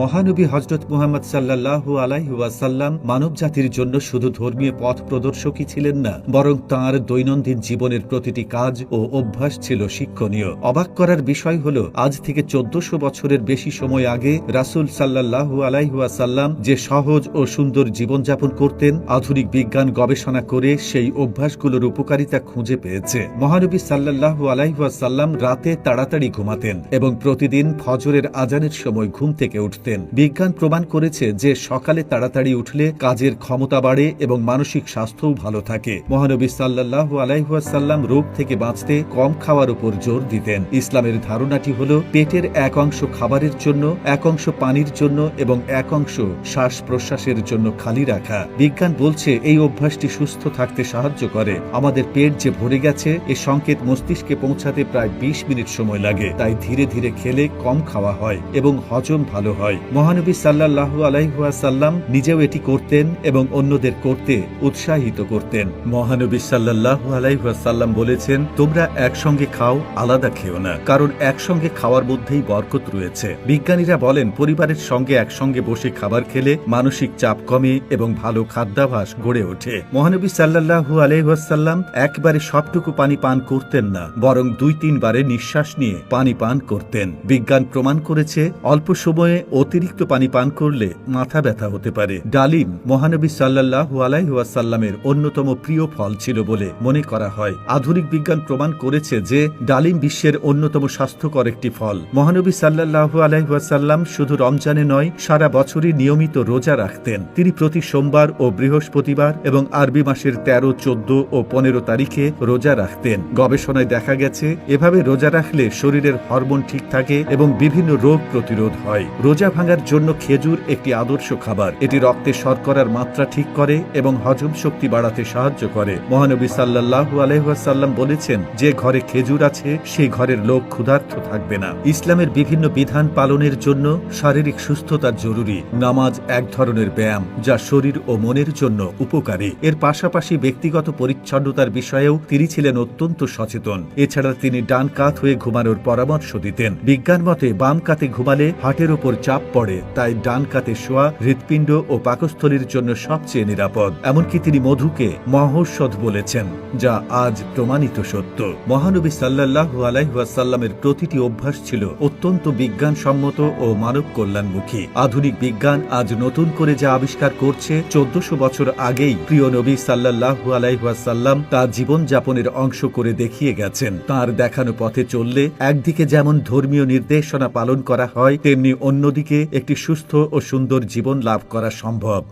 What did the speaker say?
মহানবী হজরত মুহাম্মদ সাল্লাল্লাহু আলাইহি ওয়াসাল্লাম মানব জাতির জন্য শুধু ধর্মীয় পথ প্রদর্শকই ছিলেন না, বরং তাঁর দৈনন্দিন জীবনের প্রতিটি কাজ ও অভ্যাস ছিল শিক্ষণীয়। অবাক করার বিষয় হল, আজ থেকে চোদ্দশো বছরের বেশি সময় আগে রাসূল সাল্লাল্লাহু আলাইহি ওয়াসাল্লাম যে সহজ ও সুন্দর জীবনযাপন করতেন, আধুনিক বিজ্ঞান গবেষণা করে সেই অভ্যাসগুলোর উপকারিতা খুঁজে পেয়েছে। মহানবী সাল্লাল্লাহু আলাইহি ওয়াসাল্লাম রাতে তাড়াতাড়ি ঘুমাতেন এবং প্রতিদিন ফজরের আজানের সময় ঘুম থেকে উঠতেন। বিজ্ঞান প্রমাণ করেছে যে সকালে তাড়াতাড়ি উঠলে কাজের ক্ষমতা বাড়ে এবং মানসিক স্বাস্থ্যও ভালো থাকে। মহানবী সাল্লাল্লাহু আলাইহাসাল্লাম রোগ থেকে বাঁচতে কম খাওয়ার উপর জোর দিতেন। ইসলামের ধারণাটি হল, পেটের এক অংশ খাবারের জন্য, এক অংশ পানির জন্য এবং এক অংশ শ্বাস প্রশ্বাসের জন্য খালি রাখা। বিজ্ঞান বলছে, এই অভ্যাসটি সুস্থ থাকতে সাহায্য করে। আমাদের পেট যে ভরে গেছে, এ সংকেত মস্তিষ্কে পৌঁছাতে প্রায় বিশ মিনিট সময় লাগে। তাই ধীরে ধীরে খেলে কম খাওয়া হয় এবং হজম ভালো হয়। মহানবী সাল্লাহ আলাইহাসাল্লাম নিজেও এটি করতেন এবং অন্যদের করতে উৎসাহিত করতেন। মহানবী সাল্লাহ আলাইহাসাল্লাম বলেছেন, তোমরা একসঙ্গে খাও, আলাদা খেও না। কারণ একসঙ্গে খাওয়ার মধ্যেই বরকত রয়েছে। বিজ্ঞানীরা বলেন, পরিবারের সঙ্গে একসঙ্গে বসে খাবার খেলে মানসিক চাপ কমে এবং ভালো খাদ্যাভাস গড়ে ওঠে। মহানবী সাল্লাহু আলাইহাসাল্লাম একবারে সবটুকু পানি পান করতেন না, বরং দুই তিনবারে নিঃশ্বাস নিয়ে পানি পান করতেন। বিজ্ঞান প্রমাণ করেছে, অল্প সময়ে অতিরিক্ত পানি পান করলে মাথা ব্যথা হতে পারে। ডালিম মহানবী সাল্লাহ আলাইহাসাল্লামের অন্যতম প্রিয় ফল ছিল বলে মনে করা হয়। আধুনিক বিজ্ঞান প্রমাণ করেছে যে ডালিম বিশ্বের অন্যতম স্বাস্থ্যকর একটি ফল। মহানবী সাল্লাহ আলাইহাসাল্লাম শুধু রমজানে নয়, সারা বছরই নিয়মিত রোজা রাখতেন। তিনি প্রতি সোমবার ও বৃহস্পতিবার এবং আরবি মাসের তেরো, চোদ্দ ও পনেরো তারিখে রোজা রাখতেন। গবেষণায় দেখা গেছে, এভাবে রোজা রাখলে শরীরের হরমোন ঠিক থাকে এবং বিভিন্ন রোগ প্রতিরোধ হয়। রোজা ভাঙার জন্য খেজুর একটি আদর্শ খাবার। এটি রক্তে শর্করার মাত্রা ঠিক করে এবং হজম শক্তি বাড়াতে সাহায্য করে। মহানবী সাল্লাহ আলহাসাল্লাম বলেছেন, যে ঘরে খেজুর আছে সেই ঘরের লোক ক্ষুধার্থ থাকবে না। ইসলামের বিভিন্ন বিধান পালনের জন্য শারীরিক সুস্থতার জরুরি। নামাজ এক ধরনের ব্যায়াম, যা শরীর ও মনের জন্য উপকারী। এর পাশাপাশি ব্যক্তিগত পরিচ্ছন্নতার বিষয়েও তিনি ছিলেন অত্যন্ত সচেতন। এছাড়া তিনি ডান কাত হয়ে ঘুমানোর পরামর্শ দিতেন। বিজ্ঞান মতে, বাম কাতে ঘুমালে হাটের ওপর চাপ পড়ে, তাই ডান কাতে শোয়া হৃৎপিণ্ড ও পাকস্থলীর জন্য সবচেয়ে নিরাপদ। এমনকি তিনি মধুকে মহৌষধ বলেছেন, যা আজ প্রমাণিত সত্য। মহানবী সাল্লাহ আলাইহাসাল্লামের প্রতিটি অভ্যাস ছিল অত্যন্ত বিজ্ঞানসম্মত ও মানব কল্যাণমুখী। আধুনিক বিজ্ঞান আজ নতুন করে যা আবিষ্কার করছে, চোদ্দশো বছর আগেই প্রিয় নবী সাল্লাহ আলাইহাসাল্লাম তা জীবনযাপনের অংশ করে দেখিয়ে গেছেন। তার দেখানো পথে চললে একদিকে যেমন ধর্মীয় নির্দেশনা পালন করা হয়, তেমনি অন্যদিকে একটি সুস্থ ও সুন্দর জীবন লাভ করা সম্ভব।